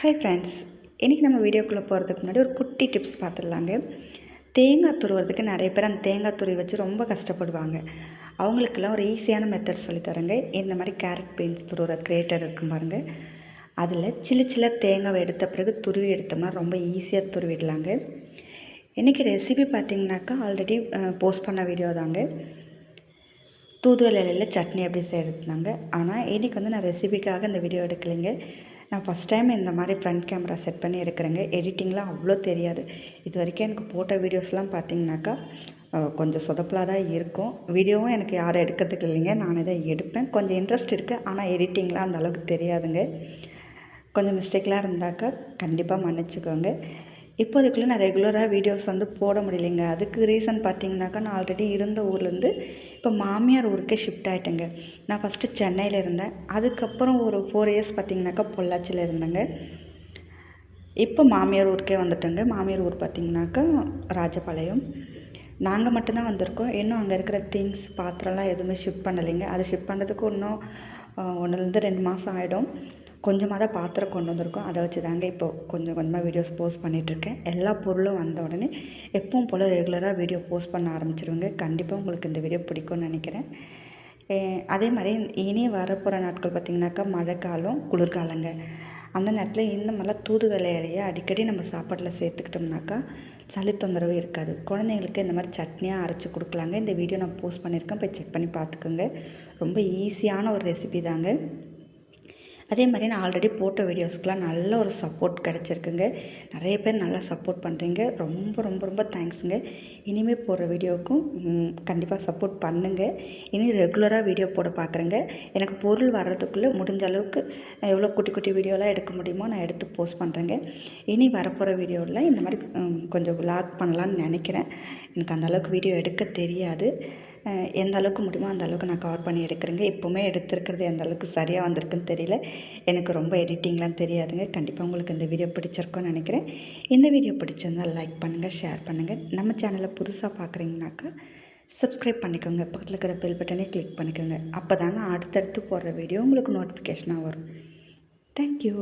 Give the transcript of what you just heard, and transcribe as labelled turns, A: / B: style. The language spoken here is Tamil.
A: ஹாய் ஃப்ரெண்ட்ஸ் இன்றைக்கி நம்ம வீடியோக்குள்ளே போகிறதுக்கு முன்னாடி ஒரு குட்டி டிப்ஸ் பார்த்துடலாங்க தேங்காய் துருவுறதுக்கு நிறைய பேர் அந்த தேங்காய் துருவி வச்சு ரொம்ப கஷ்டப்படுவாங்க. அவங்களுக்கெல்லாம் ஒரு ஈஸியான மெத்தட் சொல்லித்தரேங்க இந்த மாதிரி கேரட் பீன்ஸ் துருவுற கிரேட்டர் இருக்கும் பாருங்கள் அதில் சில்லு சில்ல தேங்காவை எடுத்த பிறகு துருவி எடுத்தோம்னா ரொம்ப ஈஸியாக துருவிடலாங்க. இன்றைக்கி ரெசிபி பார்த்திங்கனாக்கா ஆல்ரெடி போஸ்ட் பண்ண வீடியோ தாங்க. தூதுவளை இலையில் சட்னி எப்படி செய்கிறதுனாங்க ஆனால் இன்றைக்கி வந்து நான் ரெசிபிக்காக இந்த வீடியோ எடுக்கலைங்க. நான் ஃபஸ்ட் டைம் இந்த மாதிரி ஃப்ரண்ட் கேமரா செட் பண்ணி எடுக்கிறேங்க. எடிட்டிங்லாம் அவ்வளோ தெரியாது. இது வரைக்கும் எனக்கு போட்ட வீடியோஸ்லாம் பார்த்தீங்கன்னாக்கா கொஞ்சம் சொதப்பலாக தான் இருக்கும். வீடியோவும் எனக்கு யாரும் எடுக்கிறதுக்கு இல்லைங்க. நானே தான் எடுப்பேன். கொஞ்சம் இன்ட்ரெஸ்ட் இருக்குது ஆனால் எடிட்டிங்லாம் அந்த அளவுக்கு தெரியாதுங்க. கொஞ்சம் மிஸ்டேக்லாம் இருந்தாக்கா கண்டிப்பாக மன்னிச்சுக்கோங்க. இப்போதைக்குள்ளே நான் ரெகுலராக வீடியோஸ் வந்து போட முடியலைங்க. அதுக்கு ரீசன் பார்த்தீங்கன்னாக்கா நான் ஆல்ரெடி இருந்த ஊர்லேருந்து இப்போ மாமியார் ஊருக்கே ஷிஃப்ட் ஆகிட்டேங்க நான் ஃபஸ்ட்டு சென்னையில் இருந்தேன். அதுக்கப்புறம் ஒரு ஃபோர் இயர்ஸ் பார்த்தீங்கன்னாக்கா பொள்ளாச்சியில் இருந்தேங்க. இப்போ மாமியார் ஊருக்கே வந்துட்டேங்க. மாமியார் ஊர் பார்த்திங்கனாக்கா ராஜபாளையம். நாங்கள் மட்டும்தான் வந்திருக்கோம். இன்னும் அங்கே இருக்கிற திங்ஸ் பாத்திரம்லாம் எதுவுமே ஷிஃப்ட் பண்ணலைங்க. அது ஷிஃப்ட் பண்ணுறதுக்கு இன்னும் ஒன்றுலேருந்து ரெண்டு மாதம் ஆகிடும் கொஞ்சமாக தான் பாத்திரம் கொண்டு வந்திருக்கோம். அதை வச்சு தாங்க இப்போது கொஞ்சம் கொஞ்சமாக வீடியோஸ் போஸ்ட் பண்ணிகிட்ருக்கேன் எல்லா பொருளும் வந்த உடனே எப்பவும் போல் ரெகுலராக வீடியோ போஸ்ட் பண்ண ஆரம்பிச்சிருவேங்க. கண்டிப்பாக உங்களுக்கு இந்த வீடியோ பிடிக்கும்னு நினைக்கிறேன். அதே மாதிரி இனி வரப்போகிற நாட்கள் பார்த்திங்கனாக்கா மழைக்காலம் குளிர்காலங்க. அந்த நேரத்தில் இந்த மாதிரிலாம் தூதுவளை இலையை அடிக்கடி நம்ம சாப்பாட்டில் சேர்த்துக்கிட்டோம்னாக்கா சளி தொந்தரவு இருக்காது. குழந்தைங்களுக்கு இந்த மாதிரி சட்னியாக அரைச்சி கொடுக்கலாங்க. இந்த வீடியோ நான் போஸ்ட் பண்ணியிருக்கேன். போய் செக் பண்ணி பார்த்துக்கோங்க. ரொம்ப ஈஸியான ஒரு ரெசிபி தாங்க. அதே மாதிரி நான் ஆல்ரெடி போட்ட வீடியோஸ்க்கெலாம் நல்ல ஒரு சப்போர்ட் கிடச்சிருக்குங்க. நிறைய பேர் நல்லா சப்போர்ட் பண்ணுறீங்க ரொம்ப ரொம்ப ரொம்ப தேங்க்ஸுங்க இனிமேல் போடுற வீடியோவுக்கும் கண்டிப்பாக சப்போர்ட் பண்ணுங்கள் இனி ரெகுலராக வீடியோ போட பார்க்குறேங்க எனக்கு பொருள் வர்றதுக்குள்ளே முடிஞ்ச அளவுக்கு எவ்வளோ குட்டி குட்டி வீடியோலாம் எடுக்க முடியுமோ நான் எடுத்து போஸ்ட் பண்ணுறேங்க இனி வரப்போகிற வீடியோவில் இந்த மாதிரி கொஞ்சம் விளாக் பண்ணலான்னு நினைக்கிறேன். எனக்கு அந்தளவுக்கு வீடியோ எடுக்க தெரியாது. எந்த அளவுக்கு முடியுமோ அந்த அளவுக்கு நான் கவர் பண்ணி எடுக்கிறேங்க. இப்போவுமே எடுத்திருக்கிறது எந்த அளவுக்கு சரியாக வந்திருக்குன்னு தெரியல. எனக்கு ரொம்ப எடிட்டிங்லாம் தெரியாதுங்க. கண்டிப்பாக உங்களுக்கு இந்த வீடியோ பிடிச்சிருக்கோன்னு நினைக்கிறேன். இந்த வீடியோ பிடிச்சிருந்தால் லைக் பண்ணுங்கள் ஷேர் பண்ணுங்கள் நம்ம சேனலை புதுசாக பார்க்குறீங்கனாக்கா சப்ஸ்கிரைப் பண்ணிக்கோங்க. பக்கத்தில் இருக்கிற பெல் பட்டனே கிளிக் பண்ணிக்கோங்க. அப்போ தானே அடுத்தடுத்து போடுற வீடியோ உங்களுக்கு நோட்டிஃபிகேஷனாக வரும். தேங்க்யூ